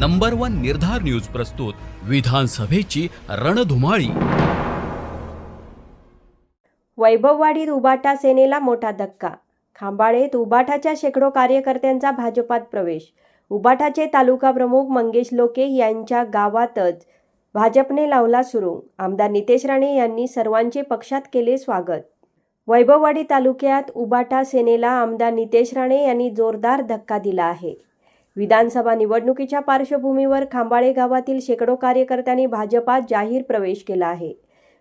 Number one Nirdhar news प्रस्तुत विधानसभेची रणधुमाळी. वैभववाडीत उबाटा सेनेला मोठा धक्का. खांबाळेत उबाटाच्या शेकडो कार्यकर्त्यांचा भाजपात प्रवेश. उबाटाचे तालुका प्रमुख मंगेश लोके यांच्या गावातच भाजपने लावला सुरू. आमदार नितेश राणे यांनी सर्वांचे पक्षात केले स्वागत. वैभववाडी तालुक्यात उबाटा सेनेला आमदार नितेश राणे यांनी जोरदार धक्का दिला आहे. विधानसभा निवडणुकीच्या पार्श्वभूमीवर खांबाळे गावातील शेकडो कार्यकर्त्यांनी भाजपात जाहीर प्रवेश केला आहे.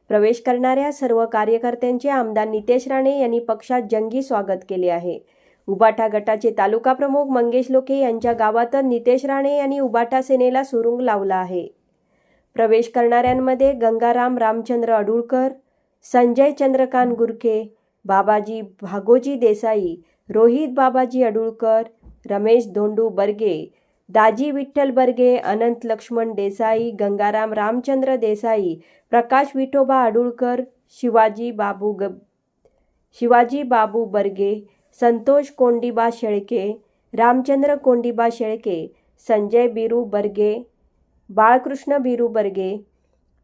प्रवेश करणाऱ्या सर्व कार्यकर्त्यांचे आमदार नितेश राणे यांनी पक्षात जंगी स्वागत केले आहे. उबाटा गटाचे तालुका प्रमुख मंगेश लोके यांच्या गावातच नितेश राणे यांनी उबाटा सेनेला सुरुंग लावला आहे. प्रवेश करणाऱ्यांमध्ये गंगाराम रामचंद्र अडुळकर संजय चंद्रकांत गुरखे बाबाजी भागोजी देसाई रोहित बाबाजी अडुळकर रमेश धोंडू बर्गे, दाजी विठ्ठल बर्गे, अनंत लक्ष्मण देसाई, गंगाराम रामचंद्र देसाई, प्रकाश विठोबा अडुळकर शिवाजी बाबू ग, शिवाजी बाबू बर्गे, संतोष कोंडिबा शेळके, रामचंद्र कोंडिबा शेळके, संजय बिरू बर्गे, बाळकृष्ण बिरू बर्गे,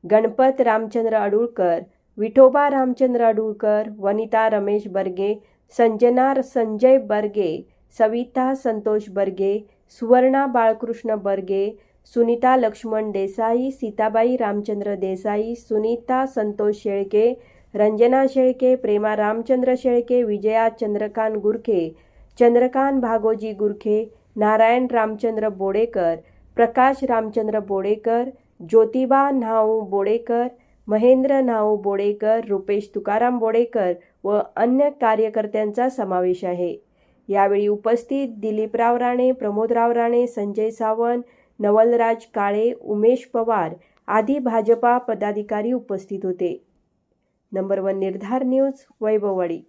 गणपत रामचंद्र अडुळकर विठोबा रामचंद्र अडुळकर वनिता रमेश बर्गे, संजना संजय बर्गे सविता संतोष बर्गे सुवर्णा बाळकृष्ण बर्गे सुनीता लक्ष्मण देसाई सीताबाई रामचंद्र देसाई सुनीता संतोष शेळके रंजना शेळके प्रेमा रामचंद्र शेळके विजया चंद्रकांत गुरखे चंद्रकांत भागोजी गुरखे नारायण रामचंद्र बोडेकर प्रकाश रामचंद्र बोडेकर ज्योतिबा न्हाऊ बोडेकर महेंद्र न्हाऊ बोडेकर रुपेश तुकाराम बोडेकर व अन्य कार्यकर्त्यांचा समावेश आहे. यावेळी उपस्थित दिलीपराव राणे प्रमोदराव राणे संजय सावंत नवलराज काळे उमेश पवार आदी भाजपा पदाधिकारी उपस्थित होते. Number one Nirdhar news Vaibhavwadi.